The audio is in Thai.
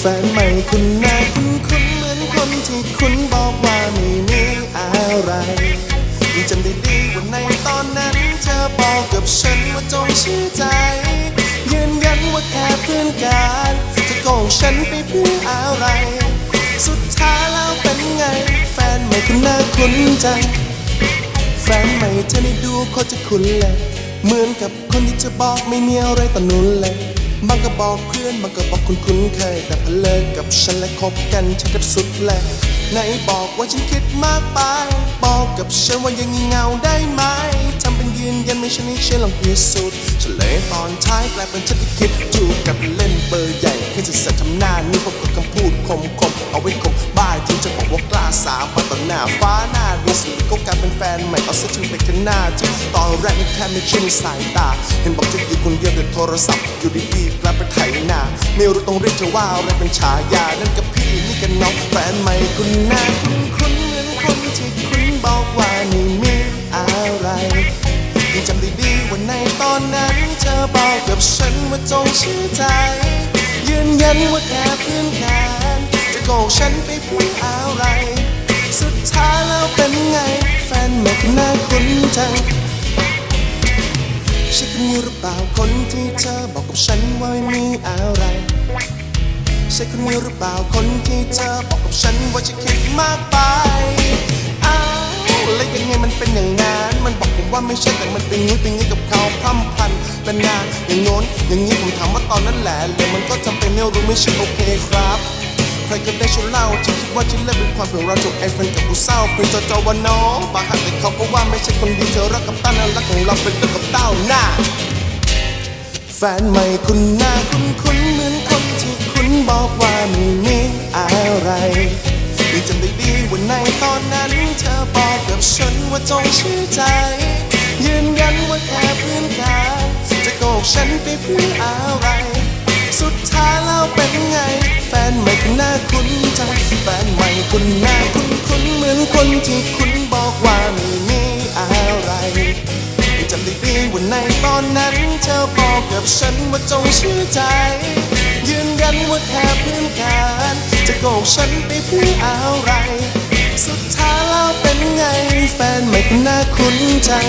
แฟนใหม่คุณหน้าคุ้นคุ้นเหมือนคนที่คุณบอกว่าไม่มีอะไรจำได้ดีว่าในตอนนั้น เธอบอกกับฉันว่าจงเชื่อใจ ยืนยันว่าแค่เพื่อนกันจะโกงฉันไปเพื่ออะไร สุดท้ายแล้วเป็นไง แฟนใหม่คุณหน้าคุ้นจังแฟนใหม่เธอได้ดูเขาจะคุ้นเลย เหมือนกับคนที่เธอบอกไม่มีอะไรต่อนุนเลย มันก็บอกเพื่อนมันก็บอกคุณคุ้นเคย แต่พอเลิกกับฉันและคบกันฉันก็สุดเละไหนบอกว่าฉันคิดมากไป บอกกับฉันว่ายังงีเงาได้ไหมทำเป็นยืนยันไม่ใช่ให้ฉันลองพิสูจน์เฉลยตอนท้ายกลายเป็นฉันที่คิดถูกกับเล่นเบอร์ใหญ่ขึ้นจะสัทำหน้านี่พบกับคำพูดคมคมๆเอาไว้คม สาบานต่อหน้าฟ้าหน้าดิสก็กลายเป็นแฟนใหม่เอาซะถึงไปกันหน้าที่ตอนแรกนี่แค่ไม่เชื่อในสายตา เห็นบอกจะอยู่คนเดียวแต่โทรศัพท์ อยู่ดีๆกลับไปไถหน้าไม่รู้ต้องเรียกเธอว่าอะไรเป็นฉายานั่นกับพี่นี่กันน้องแฟนใหม่คุณหน้าคุ้นคุ้นเหมือนคนที่คุณบอกว่าไม่มีอะไรยังจำได้ดีว่าในตอนนั้นเธอบอกกับฉันว่าจงเชื่อใจยืนยันว่าแค่เพื่อนกันจะโกงฉันไปพื่ออะ น่าคุ้นจังใช่คนนี้หรือเปล่าคนที่เธอบอกกับฉันว่าไม่มีอะไรใช่คนนี้หรือเปล่าคนที่เธอบอกกับฉันว่าจะคิดมากไปอ้าวแล้วยังไงมันเป็นอย่างนั้นมันบอกผมว่าไม่ใช่แต่มันเป็นงี้เป็นงี้กับเขาพร่ำพรันเป็นานอย่างโน้นอย่างนี้ผมถามว่าตอนนั้นแหละเลยมันก็จำเป็นไม่รู้ไม่ใช่โอเคครับ ใครก็ได้ช่วยเล่าที่คิดว่าที่เลิกเป็นความเผื่อเราจบไอเฟนกับกูเศร้าเป็นจอจอวันน้องบางหักแต่เขาก็ว่าไม่ใช่คนดีเธอรักกับต้านั้นรักของเราเป็นเรื่องกับเต้าหน้า แฟนใหม่คุณหน้าคุ้นคุ้นเหมือนคนที่คุณบอกว่าไม่มีอะไรยังจำได้ดีว่าในตอนนั้นเธอบอกกับฉันว่าจงเชื่อใจ ยืนยันว่าแค่เพื่อนกันจะโกหกฉันไปเพื่ออะ นใหม่คุณหน้าคุ้นจังแฟนใหม่คุณหน้าคุ้นคุ้นเหมือนคนที่คุณบอกว่าไม่มีอะไรจำได้ดีว่าในตอนนั้น เธอบอกกับฉันว่าจงเชื่อใจ ยืนยันว่าแค่เพื่อนกันจะโกหกฉันไปเพื่ออะไร สุดท้ายแล้วเป็นไงแฟนใหม่คนน่าคุ้นจัง